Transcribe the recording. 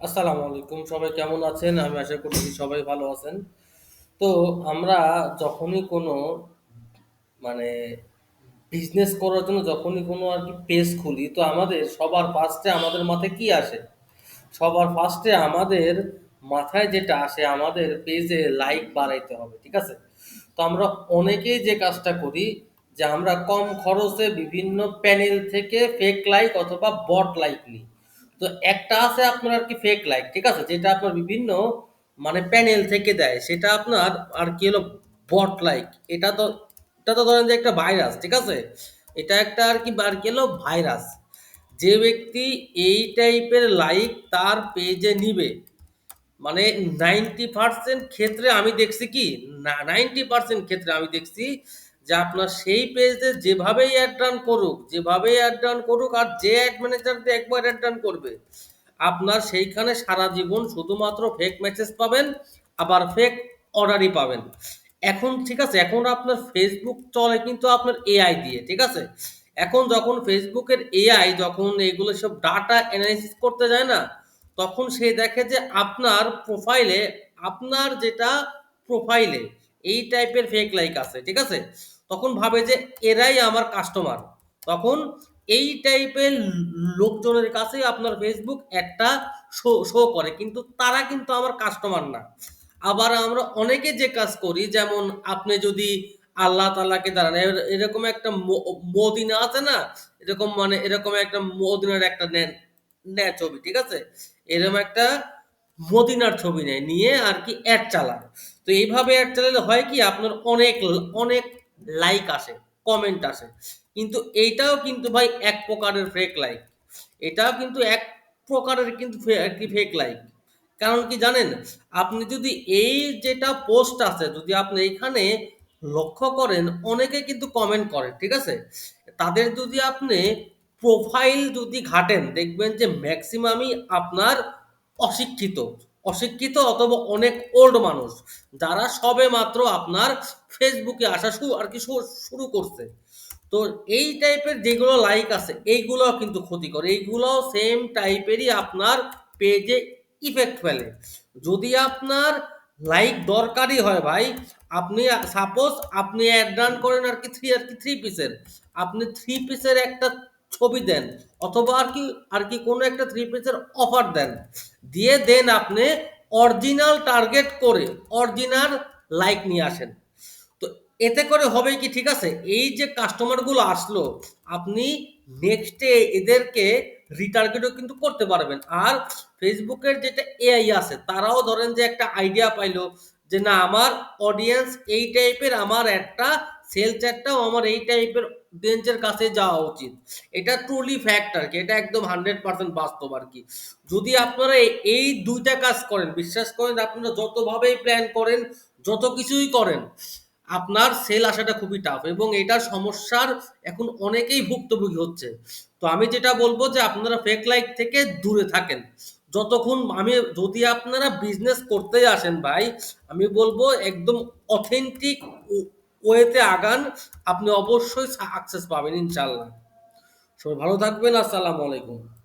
আসসালামু আলাইকুম, সবাই কেমন আছেন? আমি আশা করছি সবাই ভালো আছেন। তো আমরা যখনই কোনো মানে বিজনেস করার জন্য যখনই কোনো আর কি পেজ খুলি, তো আমাদের সবার ফার্স্টে আমাদের মাথায় কি আসে? সবার ফার্স্টে আমাদের মাথায় যেটা আসে, আমাদের পেজে লাইক বাড়াইতে হবে, ঠিক আছে? তো আমরা অনেকেই যে কাজটা করি, যে আমরা কম খরচে বিভিন্ন প্যানেল থেকে ফেক লাইক অথবা বট লাইক নিই। তো একটা আছে আপনার আর কি ফেক লাইক ঠিক আছে? যেটা আপনার বিভিন্ন মানে প্যানেল থেকে দেয়, সেটা আপনার আর কি হলো বট লাইক এটা তো এটা তো ধরেন যে একটা ভাইরাস ঠিক আছে? এটা একটা আর কি আর কি হলো ভাইরাস যে ব্যক্তি এই টাইপের লাইক তার পেজে নিবে। মানে নাইনটি পার্সেন্ট ক্ষেত্রে আমি দেখছি কি? নাইনটি পার্সেন্ট ক্ষেত্রে আমি দেখছি যে আপনার সেই পেজে যেভাবেই অ্যাড রান করুক, যেভাবেই অ্যাড রান করুক আর যে অ্যাড ম্যানেজার দিয়ে একবার অ্যাড রান করবে, আপনার সেইখানে সারা জীবন শুধুমাত্র ফেক মেসেজ পাবেন, আবার ফেক অর্ডারই পাবেন। এখন ঠিক আছে, এখন আপনার ফেসবুক চলে কিন্তু আপনার এআই দিয়ে, ঠিক আছে? এখন যখন ফেসবুকের এআই যখন এগুলো সব ডাটা অ্যানালাইসিস করতে যায় না, তখন সে দেখে যে আপনার প্রোফাইলে আপনার যেটা প্রোফাইলে এই টাইপের ফেক লাইক আছে, ঠিক আছে? তখন ভাবে যে এরাই আমার কাস্টমার তখন এই টাইপের লোকজনের কাছে আপনার ফেসবুক একটা শো শো করে। কিন্তু তারা কিন্তু আমার কাস্টমার না। আবার আমরা অনেকে যে কাজ করি, যেমন আপনি যদি আল্লাহ তালাকে দাঁড়ান এর- এরকম একটা মদিনা আছে না? এরকম মানে এরকম একটা মদিনার একটা নেন নেয় ছবি, ঠিক আছে? এরকম একটা মদিনার ছবি নেয়, নিয়ে আর কি অ্যাড চালায়। তো এইভাবে অ্যাড চালালে হয় কি, আপনার অনেক অনেক লাইক আসে কমেন্ট আসে। কিন্তু এইটাও কিন্তু ভাই এক প্রকারের ফেক লাইক এটাও কিন্তু এক প্রকারের কিন্তু ফেক লাইক কারণ কি জানেন? আপনি যদি এই যেটা পোস্ট আছে, যদি আপনি এখানে লক্ষ্য করেন, অনেকে কিন্তু কমেন্ট করে, ঠিক আছে? তাদের যদি আপনি প্রোফাইল যদি ঘাটেন, দেখবেন যে ম্যাক্সিমামই আপনার অশিক্ষিত। অশিক্ষিত অথবা অনেক ওল্ড মানুষ, যারা সবে মাত্র আপনার ফেসবুকে আসা শুরু আর কি শুরু করছে। তো এই টাইপের যেগুলো লাইক আছে এইগুলো কিন্তু ক্ষতিকর। এইগুলো সেম টাইপেরই আপনার পেজে ইফেক্ট ফেলে। যদি আপনার লাইক দরকারই হয় ভাই, আপনি সাপোজ আপনি অ্যাড রান করেন আর কি থ্রি আর কি থ্রি পিসের আপনি থ্রি পিসের একটা ছবি দেন অথবা আর কি আর কি কোনো একটা থ্রি পিসের অফার দেন। দিয়ে দেন আপনি অরিজিনাল টার্গেট করে অরিজিনাল লাইক নিয়ে আসেন। তো এতে করে হবে কি, ঠিক আছে? এই যে কাস্টমারগুলো আসলো, আপনি নেক্সটে এদেরকে রিটার্গেটও কিন্তু করতে পারবেন। আর ফেসবুকের যেটা এআই আছে, তারাও ধরেন যে একটা আইডিয়া পাইলো যে, না, আমার অডিয়েন্স এই টাইপের আমার একটা সেল চ্যাটটাও আমার এই টাইপের অডিয়েন্সের কাছে যাওয়া উচিত। এটা ট্রুলি ফ্যাক্ট আর কি, এটা একদম হান্ড্রেড পার্সেন্ট বাস্তব আর কি। যদি আপনারা এই- এই দুইটা কাজ করেন, বিশ্বাস করেন আপনারা যতভাবেই প্ল্যান করেন, যত কিছুই করেন, আপনার সেল আসাটা খুবই টাফ এবং এটার সমস্যার এখন অনেকেই ভুক্তভোগী হচ্ছে। তো আমি যেটা বলব যে আপনারা ফেক লাইক থেকে দূরে থাকেন। যতক্ষণ আমি, যদি আপনারা বিজনেস করতে আসেন ভাই, আমি বলব একদম অথেন্টিক ওয়েতে আগান আপনি অবশ্যই সাকসেস পাবেন ইনশাল্লাহ সবাই ভালো থাকবেন আসসালামু আলাইকুম।